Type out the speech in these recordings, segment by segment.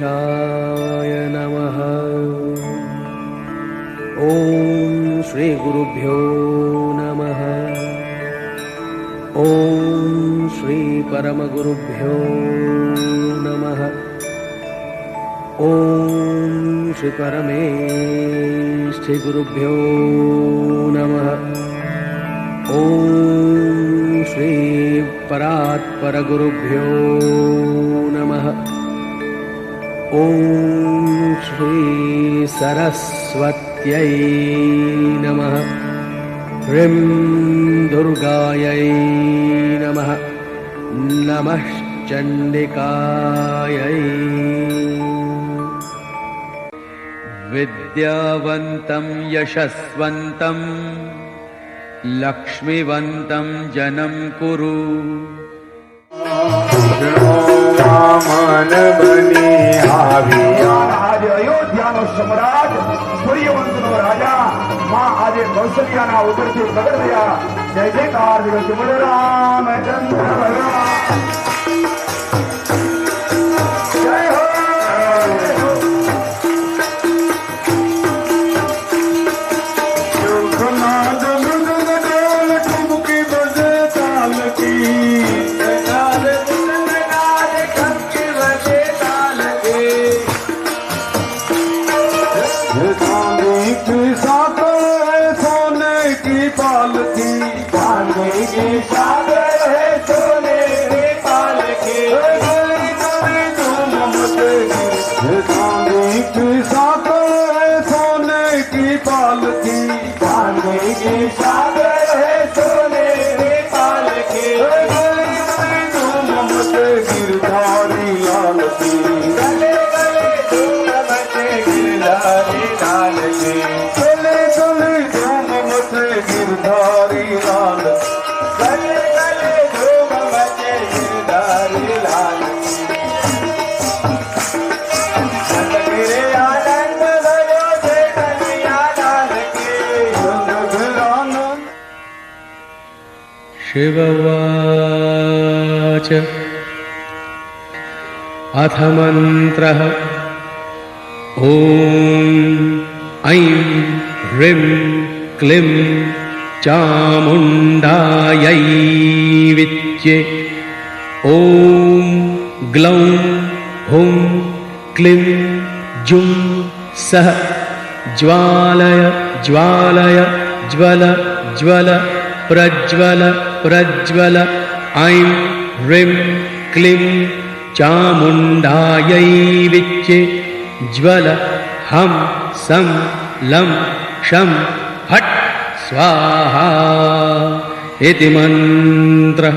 गणेशाय नमः ॐ श्रीगुरुभ्यो नमः ॐ श्रीपरमगुरुभ्यो नमः ॐ श्रीपरमेष्ठिगुरुभ्यो नमः ॐ श्रीपरात्परगुरुभ्यो ॐ श्रीसरस्वत्यै नमः। ह्रीं दुर्गायै नमः। नमः चण्डिकायै विद्यावन्तं यशस्वन्तं लक्ष्मीवन्तं जनं कुरु મન બની આવ્યા. અયોધ્યાનો સમ્રાટ, સૂર્યવંશનો રાજા, માં આજે કૌશલ્યાના ઉપરથી પ્રગટ થયા. જય જયકાર દિવસ રામચંદ્ર ભગવાન शिववाच। अथ मन्त्रः। ॐ ऐं ह्रीं क्लीं चामुण्डायै विद्ये ॐ ग्लौं हुं क्लीं जुं सः ज्वालय ज्वालय ज्वल ज्वल प्रज्वल प्रज्वल ऐं ह्रीं क्लीं चामुण्डायै विच्चे ज्वल हं सं लं शं फट् स्वाहा इति मन्त्रः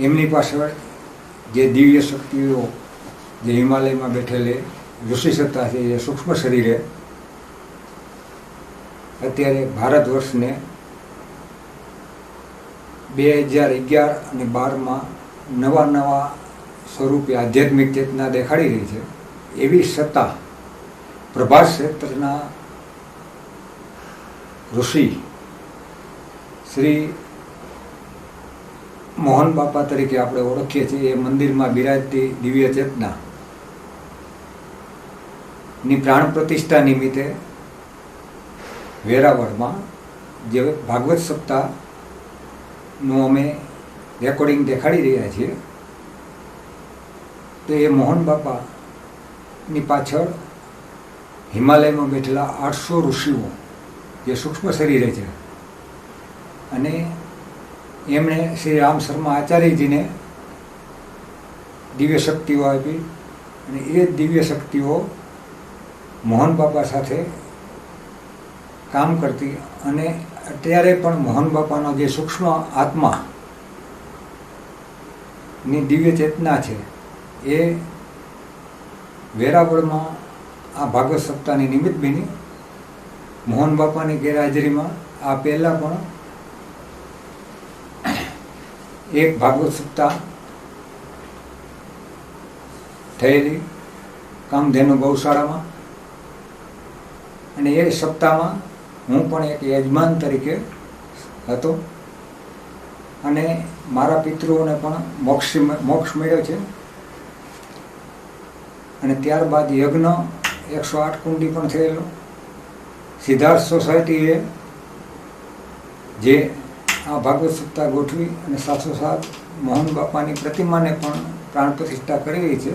એમની પાછળ જે દિવ્ય શક્તિઓ જે હિમાલયમાં બેઠેલી સત્તા છે, એ સૂક્ષ્મ શરીરે અત્યારે ભારત વર્ષને બે હજાર અગિયાર અને બારમાં નવા નવા સ્વરૂપે આધ્યાત્મિક ચેતના દેખાડી રહી છે. એવી સત્તા પ્રભાસ ક્ષેત્રના ઋષિ શ્રી મોહન બાપા તરીકે આપણે ઓળખીએ છીએ, એ મંદિરમાં બિરાજતી દિવ્ય ચેતના ની પ્રાણ પ્રતિષ્ઠા નિમિત્તે વેરાવળમાં જે ભાગવત સપ્તાહનું અમે રેકોર્ડિંગ દેખાડી રહ્યા છીએ, તો એ મોહન બાપાની પાછળ હિમાલયમાં બેઠેલા આઠસો ઋષિઓ, જે સૂક્ષ્મ શરીરે છે. અને એમણે શ્રી રામ શર્મા આચાર્યજીને દિવ્ય શક્તિઓ આપી અને એ દિવ્ય શક્તિઓ મોહન બાપા સાથે કામ કરતી અને અત્યારે પણ મોહન બાપાનો જે સૂક્ષ્મ આત્મા ની દિવ્ય ચેતના છે, એ વેરાવળમાં આ ભાગવત સપ્તાહની નિમિત્ત બની. મોહન બાપાની ગેરહાજરીમાં આ પહેલાં પણ એક ભાગવત સપ્તાહ થયેલી કામધેનુ ગૌશાળામાં. અને એ સપ્તાહમાં હું પણ એક યજમાન તરીકે હતો. અને મારા પિતૃઓને પણ મોક્ષ મોક્ષ મળ્યો છે. અને ત્યારબાદ યજ્ઞ એકસો આઠ કુંડી પણ થયેલો. સિદ્ધાર્થ સોસાયટીએ જે આ ભાગવત સત્તા ગોઠવી અને સાથોસાથ મોહન બાપાની પ્રતિમાને પણ પ્રાણ પ્રતિષ્ઠા કરેલી છે.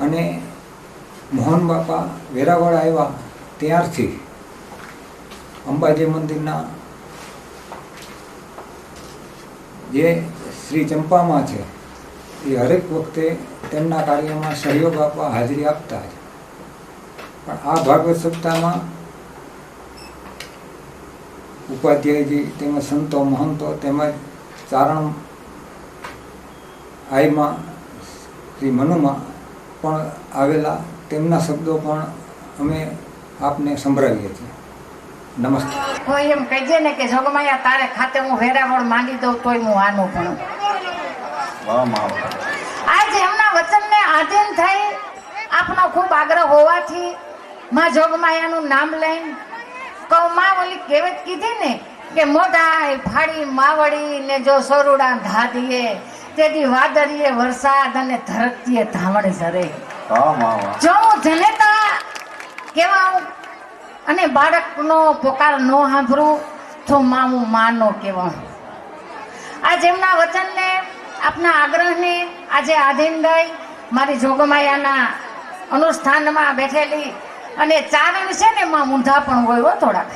અને મોહન બાપા વેરાવળ આવ્યા ત્યારથી અંબાજી મંદિરના જે શ્રી ચંપામાં છે, એ હરેક વખતે તેમના કાર્યમાં સહયોગ આપવા હાજરી આપતા પણ આ ભાગવત સપ્તાહમાં ઉપાધ્યાયજી તેમજ સંતો મહંતો તેમજ ચારણ આઈમાં શ્રી મનુમાં પણ આવેલા તેમના શબ્દો પણ અમે આપને સંભળાવીએ છીએ. નમસ્તે કોઈ એમ કહેજે ને કે જોગમાયા તારે ખાતે હું વેરાવળ માંડી દઉં તોય હું આનું પણ આજ એમના વચનને આધીન થઈ આપનો ખૂબ આગ્રહ હોવાથી માં જોગમાયાનું નામ લઈને કહું માં ઓલી કહેવત કીધી ને કે મોઢા ફાડી માવડી ને જો સરુડા ધાધીએ તેથી વાદળીએ વરસાદ અને ધરતીએ ધામણ ઝરે જો હું જનેતા કેવા હું અને બાળકનો પોકાર ન સાંભળું તો માં હું માનો કેવા આ જેમના વચનને આપના આગ્રહને આજે આધીન દઈ મારી જોગમાયાના અનુષ્ઠાનમાં બેઠેલી અને ચારણ છે ને એમાં ઊંધા પણ હોય હો થોડાક.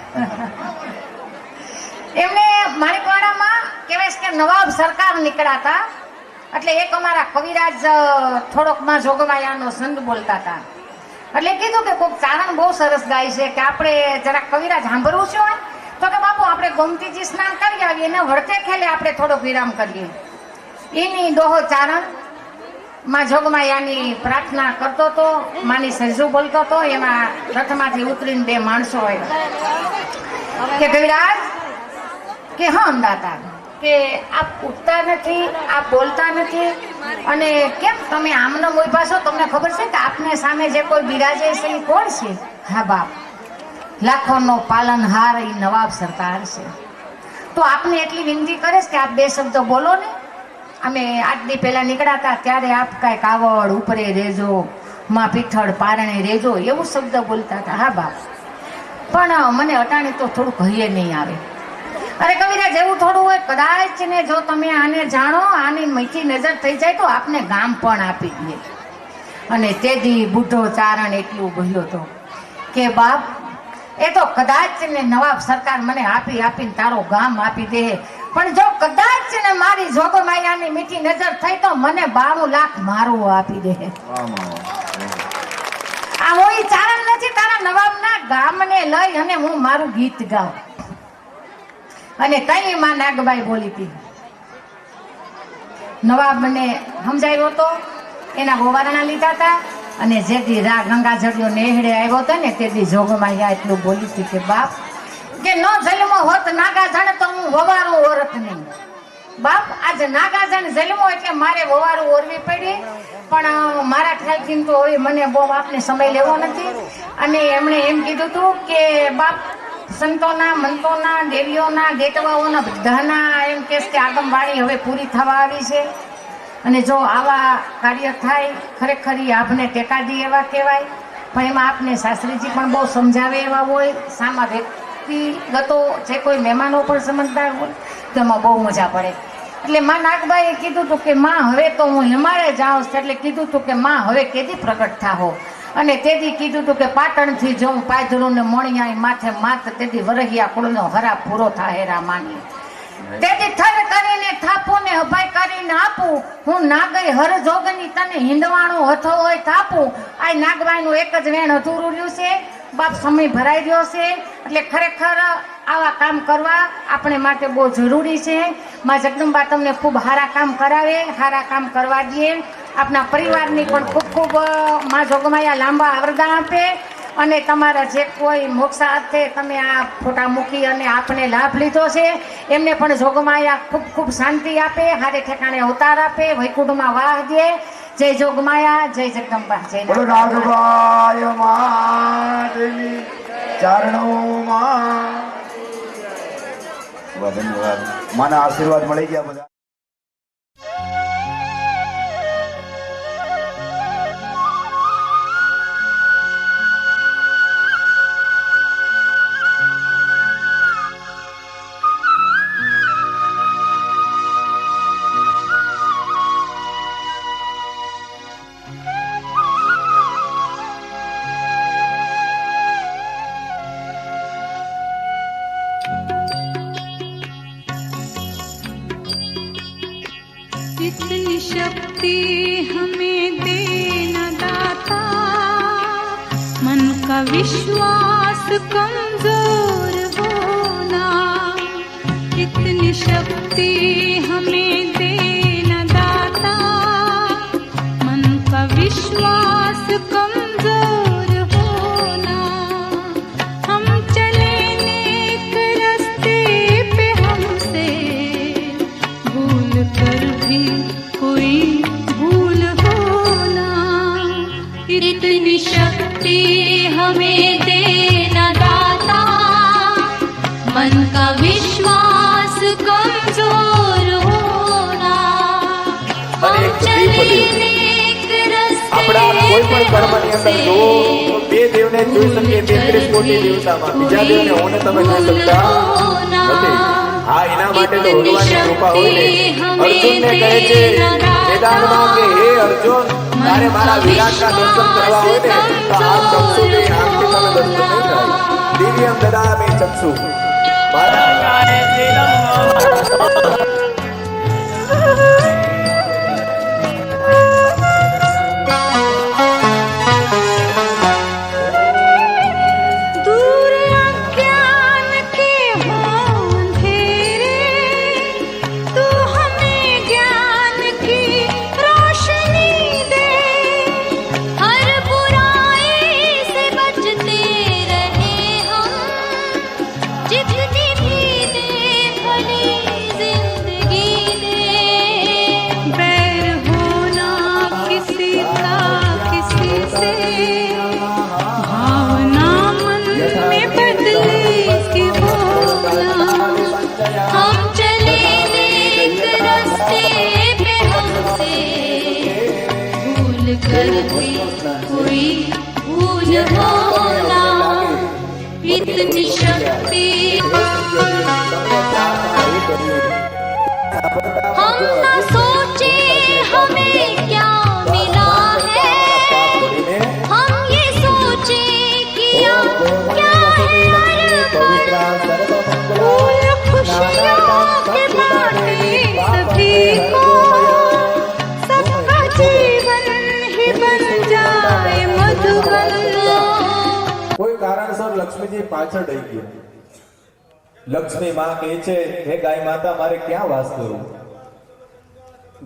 એમને માણિકવાડામાં કહેવાય કે નવાબ સરકાર નીકળાતા એટલે એક અમારા કવિરાજ થોડોકમાં જોગવાયાનો સંત બોલતા હતા. એટલે કીધું કે કોઈક ચારણ બહુ સરસ ગાય છે કે આપણે જરા કવિરાજ સાંભળવું છે તો કે બાપુ, આપણે ગોમતીજી સ્નાન કરી આવીએ એને વળતે ખેલે આપણે થોડોક વિરામ કરીએ. એની ડોહો ચારણ માં જોગમાયાની પ્રાર્થના કરતો તો માની સજુ બોલતો તો એમાં રથમાંથી ઉતરીને બે માણસો આવ્યા. કે કવિરાજ કે હા અંદાતા કે આપ ઉઠતા નથી, આપ બોલતા નથી, અને કેમ તમે આમનો ઊભા છો તમને ખબર છે કે આપને સામે જે કોઈ બિરાજે છે એ કોણ છે? હા બાપ, લાખોનો પાલનહાર એ નવાબ સરકાર છે. તો આપને એટલી વિનંતી કરે છે કે આપ બે શબ્દ બોલો ને અમે આઠ દી પહેલા નીકળ્યા ત્યારે આપ કાંઈ કાવડ ઉપરે રેજો, માં પીઠળ પારણે રેજો એવું શબ્દ બોલતા હતા. હા, બાપ. પણ મને અટાણે તો થોડું કહીએ નહીં આવે. અરે કવિરાજ, એવું થોડું હોય કદાચ ને જો તમે આને જાણો, આની મીઠી નજર થઈ જાય તો આપને ગામ પણ આપી દે. અને તેથી બુઢો ચારણ એટલું બોલ્યો હતો કે, બાપ, એ તો કદાચ ને નવાબ સરકાર મને આપી આપીને તારો ગામ આપી દે. પણ જો કદાચ ને મારી જોગમાયાની મીઠી નજર થઈ તો મને બાણું લાખ મારું આપી દે. આ હોય ચારણ નથી તારા નવાબના ગામને લઈ અને હું મારું ગીત ગાઉં. અને કઈ માં નાગબાઈ બોલી હતી. નવાબને સમજાવ્યો હતો એના ગોવારણા લીધા હતા અને જેથી રા ગંગાજળિયો નેહડે આવ્યો હતો ને તેથી જોગમાયા એટલું બોલી હતી કે બાપ કે ન જલમો હોત નાગાજણ તો હું વવારું ઓરત નહીં. બાપ, આજ નાગાજન જન્મો એટલે મારે વવારું ઓરવી પડી. પણ મારા ખ્યાલથી તો હવે મને બહુ આપને સમય લેવો નથી. અને એમણે એમ કીધું હતું કે, બાપ, સંતોના, મંતોના, દેવીઓના, ગેટવાઓના બધાના એમ કે આગમવાણી હવે પૂરી થવા આવી છે. અને જો આવા કાર્ય થાય, ખરેખર એ આપને ટેકાદી એવા કહેવાય. પણ એમાં આપને શાસ્ત્રીજી પણ બહુ સમજાવે એવા હોય. સામા વ્યક્તિગતો જે કોઈ મહેમાનો પણ સમજદાર હોય તો એમાં બહુ મજા પડે. એટલે માં નાગબાઈએ કીધું હતું કે માં હવે તો હું હિમાલય જાઉં છું. એટલે કીધું હતું કે માં હવે કેદી પ્રગટ થાહો? અને તેથી કીધું હતું કે પાટણથી જઉં પાયધરું ને મણિયાઈ માથે માથ તેથી વરહિયા કુળનો હરા પૂરો થાય રા માની તેથી થર કરીને થાપું ને અભય કરીને આપું. હું નાગઈ હર જોગની તને હિંદવાણું હથો હોય થાપું આ નાગબાઈનું એક જ વેણ અધૂરું રહ્યું છે. બાપ સમય ભરાઈ ગયો છે. એટલે ખરેખર આવા કામ કરવા આપણે માટે બહુ જરૂરી છે. માં જગદંબા તમને ખૂબ સારા કામ કરાવે સારા કામ કરવા દે. આપના પરિવારની પણ ખૂબ ખૂબમાં જોગમાયા લાંબા આવરદા આપે. અને તમારા જે કોઈ મોક્ષાર્થે તમે આ ફોટા મૂકી અને આપને લાભ લીધો છે, એમને પણ જોગમાયા ખૂબ ખૂબ શાંતિ આપે, હારે ઠેકાણે અવતાર આપે, વૈકુંઠમાં વાહ દે. જય જોગમાયા જય જગદંબા જય. નાગભાઈ માતની ચરણોમાં ધન્યવાદ. મને આશીર્વાદ મળી ગયા બધા. come આપણા કોઈ પણ કર્મની અંદર જો બે દેવને જોઈ શકીએ તેત્રીસ નથી. હા, એના માટે તો ભગવાનની કૃપા હોય ને. અર્જુનને કહે છે મેદાનમાં કે, હે અર્જુન, તારે મારા વિરાટના દર્શન કરવા હોય ને, તો આ ચક્ષુની આંખથી તમે ચક્ષુ. Let free. પાછળ રહી ગયો. લક્ષ્મી માં કહે છે, હે ગાય માતા, મારે ક્યાં વાસ કરવું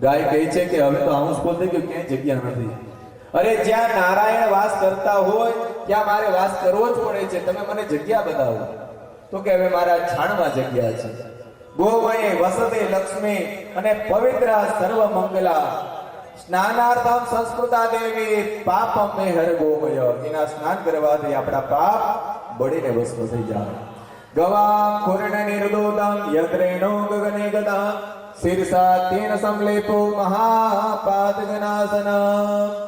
ગાય કહે છે કે, હવે તો હાઉસફુલ થઈ ગયું ક્યાંય જગ્યા નથી. અરે, જ્યાં નારાયણ વાસ કરતા હોય, ત્યાં મારે વાસ કરવો જ પડે છે. તમે મને જગ્યા બતાવો. તો કે, હવે મારા છાણમાં જગ્યા છે. ગોમય વસતે લક્ષ્મી અને પવિત્ર સર્વ મંગલા. સ્નાનાર્થમ સંસ્કૃતા દેવી, પાપમ મે હર ગોમય. એના સ્નાન કરવાથી આપણા પાપ. બળીને ભસ્મ થઈ જાય. ગવા ખોરણ નિર્દોદમ યત્રેણો ગગને ગદા શિરસા તેન સંલેપો મહાપાદ ગનાસન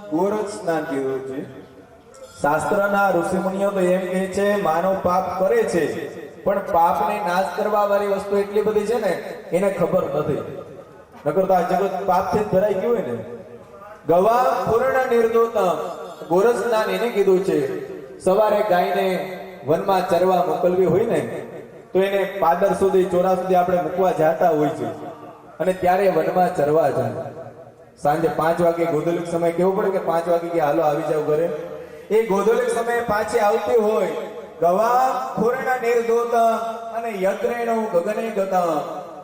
ગોરખ સ્નાન કીધું છે? શાસ્ત્રના ઋષિમુનિઓ તો એમ કહે છે માનવ પાપ કરે છે, પણ પાપને નાશ કરવા વાળી વસ્તુ એટલી બધી છે ને, એને ખબર નથી. નકર તો આ જગત પાપથી જ ભરાઈ ગયું હોય ને. ગવા પૂર્ણ નિર્દોતમ ગોરસ સ્નાન એને કીધું છે. સવારે ગાયને વનમાં ચરવા મોકલવી હોય ને, તો એને પાદર સુધી, ચોરા સુધી આપણે મૂકવા જાતા હોય છે. અને ત્યારે વનમાં ચરવા જાય. સાંજે પાંચ વાગે ગોધુલિક સમય કેવું પડે કે પાંચ વાગે કે હાલો આવી જાવ ઘરે? એ ગોધુલિક સમયે પાછી આવતી હોય. ગવા પૂર્ણ નિર્દોત અને યજ્ઞ ગગને ગતા.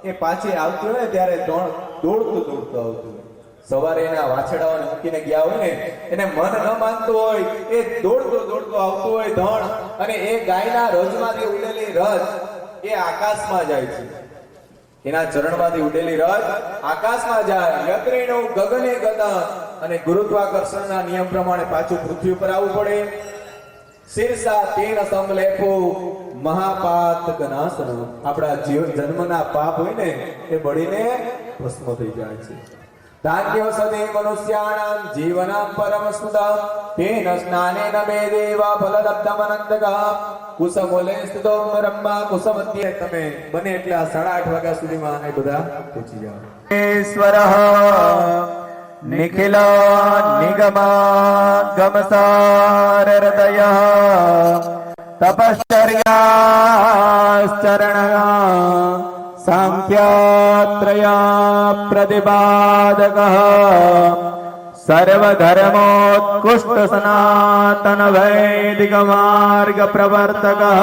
એ પાછી આવતી હોય ત્યારે ત્રણ દોડતું દોડતું આવતું સવારે એના વાછડાઓને મૂકીને ગયા હોય ને, એને મન ન માનતું હોય, એ દોડતો દોડતો આવતો હોય ધણ, અને એ ગાયના રજમાંથી ઉડેલી રજ, એ આકાશમાં જાય છે. એના ચરણમાંથી ઉડેલી રજ આકાશમાં જાય. યત્રેણો ગગને ગગન અને ગુરુત્વાકર્ષણના નિયમ પ્રમાણે પાછું પૃથ્વી ઉપર આવવું પડે. શીર્ષા તેન સમલેપો મહાપાત ગનાસન. આપણા જીવન જન્મના પાપ હોય ને, એ બળીને ભસ્મ થઈ જાય છે. ધાન્ય मनुष्याणां મનુષ્યાણામ જીવનમ પરમ સુદમ તેન સ્નાનેન મે દેવા ફલલબ્ધમનંતક કુસમોલે સ્થિતો બ્રહ્મા કુસમત્ય તમે બને એટલા સાડા આઠ વાગ્યા સુધીમાં આને બધા પહોંચી જાઓ. ઈશ્વર નિખિલ નિગમા ગમસાર હૃદય તપશ્ચર્યા ચરણા साङ्ख्यात्रया प्रतिपादकः सर्वधर्मोत्कृष्टसनातनवैदिकमार्गप्रवर्तकः।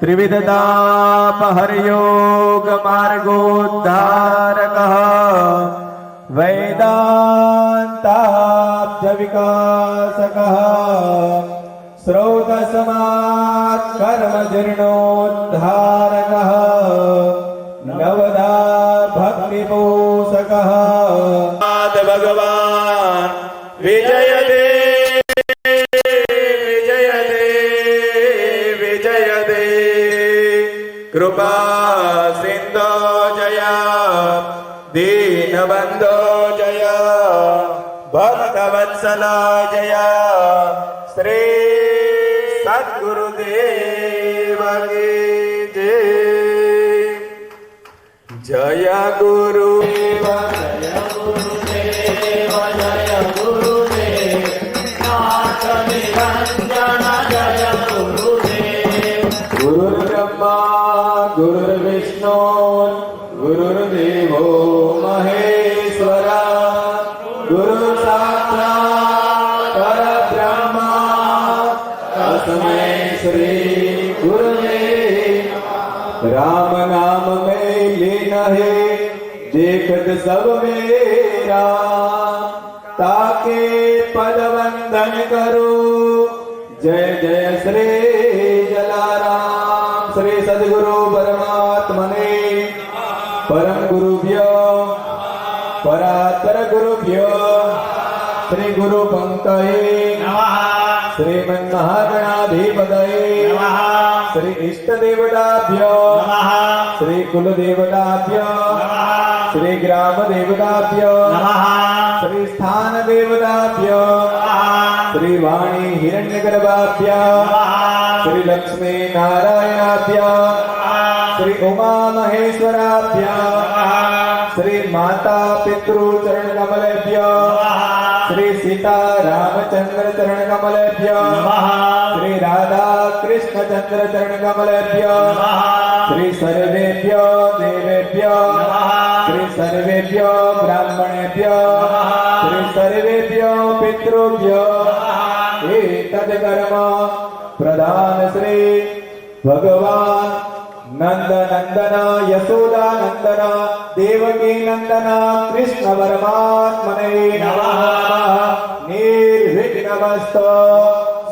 त्रिविधतापहर्योगमार्गोद्धारकः। वैदिक मार्ग श्रौतसमात् कर्म કૃપા સિંધો જય. દીનબંધો જય. ભક્તવત્સલ જય. શ્રી સદગુરુદેવ જય જય ગુરુ જય ગુરુદેવ જય ગુરુદેવ નાથ गुरुर्विष्णु गुरुर्देवो महेश्वरा गुरु साक्षात् परब्रह्मा तस्मै श्री गुरुवे राम नाम में लीन है देखत सब मेरा ताके पद वंदन करो जय जय श्री पंकये श्रीमन्महागणाधिपतये श्री इष्ट देवताभ्यो श्री कुल देवताभ्यो श्री ग्राम देवताभ्यो श्री स्थान देवताभ्यो श्री वाणी हिरण्यगर्भाभ्य श्री लक्ष्मी नारायणाभ्य श्री उमा महेश्वराभ्य श्री माता पितृ चरण कमलेभ्य सीता रामचंद्र चरण कमलेभ्य श्री राधा कृष्ण चंद्र चरण कमलेभ्य श्री सर्वेभ्यो देवेभ्यो श्री सर्वेभ्यो ब्राह्मणेभ्यो श्री सर्वेभ्यो पितृभ्यो एतद् कर्म प्रधान श्री भगवान नंद नंदना यशोदा नंदना देवकी नंदना कृष्ण परमात्मने नमः निर्विघ्नमस्तु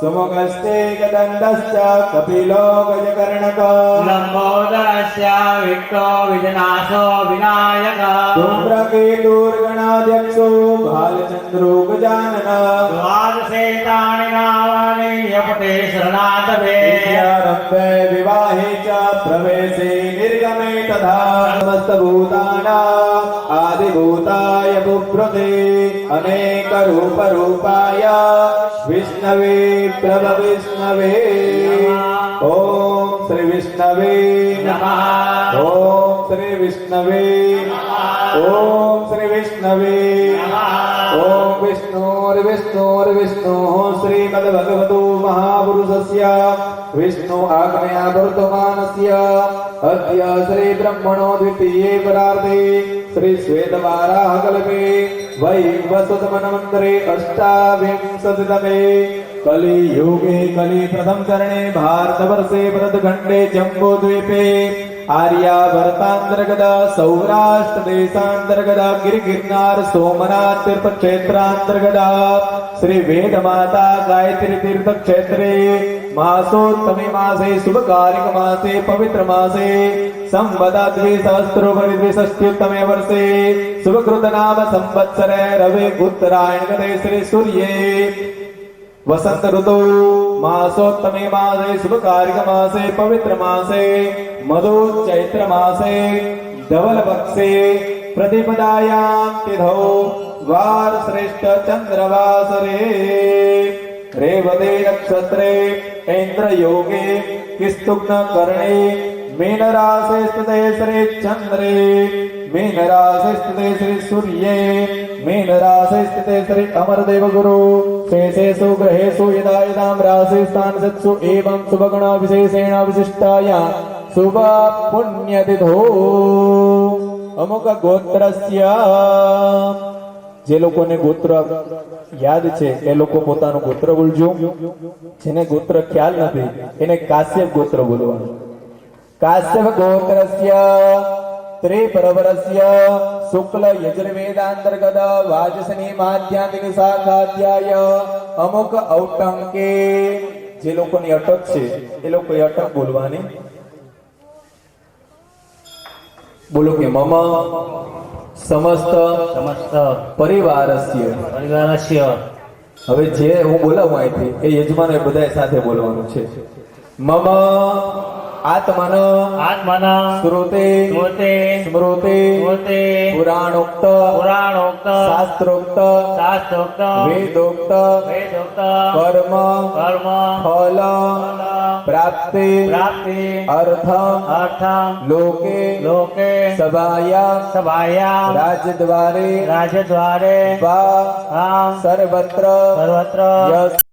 सुमुखस्ते गदण्डश्च कपिलो गजकर्णक लम्बोदरस्य विक्तो विजनाशो विनायक धूम्रकेतुर्गणाध्यक्षो बालचन्द्रो गजानन द्वादशेतानि नामानि यपटे शरणातवे प्रवेशे निर्गमे तथा समस्तभूतानाम् आदिभूताय बुभ्रुते अनेकरूपरूपाय विष्णवे प्रभविष्णवे ॐ श्रीविष्णवे नमः ॐ श्रीविष्णवे ॐ श्रीविष्णवे विष्णोर्विष्णोर्विष्णोः श्रीमद्भगवतो महापुरुषस्य विष्णु आगमया वर्तमानस्य अद्य श्रीब्रह्मणो द्वितीये परार्धे श्रीश्वेतवाराहकल्पे वैवसतमनमन्तरे अष्टाविंशतितमे कलियुगे कलिप्रथमचरणे भारतवर्षे भरतखण्डे जम्बोद्वीपे ಆರ್ಯಾಭರತಾಂತರ್ಗತ ಸೌರಾಷ್ಟ್ರ ದೇಶಾಂತರ್ಗತ ಗಿರಿಗಿರ್ನಾರ್ ಸೋಮನಾಥ್ ತೀರ್ಥ ಕ್ಷೇತ್ರಾಂತರ್ಗತ ಶ್ರೀ ವೇದ ಮಾತಾ ಗಾಯತ್ರಿ ತೀರ್ಥ ಕ್ಷೇತ್ರೇ ಮಾಸೋತ್ತಮೆ ಮಾಸೆ ಶುಭ ಕಾರಿಕ ಮಾಸೆ, ಪವಿತ್ರ ಮಾಸೆ ಸಂವದ ದ್ವಿಸಹಸ್ರೋಪರಿ ದ್ವಿಷಷ್ಟ್ಯುತ್ತಮೆ ವರ್ಷೆ ಶುಭಕೃತ ನಾಮ ಸಂವತ್ಸರ, ರವಿ ಉತ್ತರಾಯಣ ಶ್ರೀ ಸೂರ್ಯೇ. वसन्तऋतौ मासोत्तमे मासे शुभकारिकमासे पवित्रमासे पवित्र मासे मधु चैत्र मासे धवलपत्से तिथौ वार चन्द्रवासरे रेवते नक्षत्रे इन्द्रयोगे किस्तुग्नकर्णे માસોત્તમે માસે શુભ કાર્યક માસે પવિત્ર માસે મધુ ચૈત્ર માસે ધવલ પક્ષે પ્રતિપદાયામ તિથૌ વાર શ્રેષ્ઠ ચંદ્રવાસરે રેવતે નક્ષત્રે Indra યોગે કિસ્તુગ્ન કર્ણે mean રાસે સ્થિતે Shri ચંદ્રે mean રાસે સ્થિતે Shri સૂર્યે mean राशि स्थिते श्री अमरदेव गुरु शेषेषु ग्रहेषु यदा यदां राशि स्थान सत्सु एवं शुभगुण विशेषेण विशिष्टाया शुभ पुण्यतिथो અમુક ગોત્રસ્ય જે લોકોને ગોત્ર યાદ છે એ લોકો પોતાનું ગોત્ર બોલજો જેને ગોત્ર ખ્યાલ નથી એને કાશ્યપ ગોત્ર બોલવાનું કાશ્યપ ગોત્રસ્ય ત્રિપરવરસ્ય શુક્લ યજુર્વેદાંતર્ગત વાજસની માધ્યામિક શાખાધ્યાય અમુક ઔટંકે જે લોકોની અટક છે એ લોકો અટક બોલવાની બોલો કે મમ સમસ્ત સમસ્ત પરિવારસ્ય પરિવારસ્ય હવે જે હું બોલાવું અહીંથી એ યજમાન બધા સાથે બોલવાનું છે. મમ આત્મન આત્મન શ્રુતે સ્મૃતે સ્મૃતે સ્મૃતે પુરાણોક્ત પુરાણોક્ત શાસ્ત્રોક્ત શાસ્ત્રોક્ત વેદોક્ત વેદોક્ત કર્મ કર્મ ફલ પ્રાપ્તિ પ્રાપ્તિ અર્થ અર્થ લોકે લોકે સભાયા સભાયા રાજદ્વારે રાજદ્વારે વા આમ સર્વત્ર સર્વત્ર યશ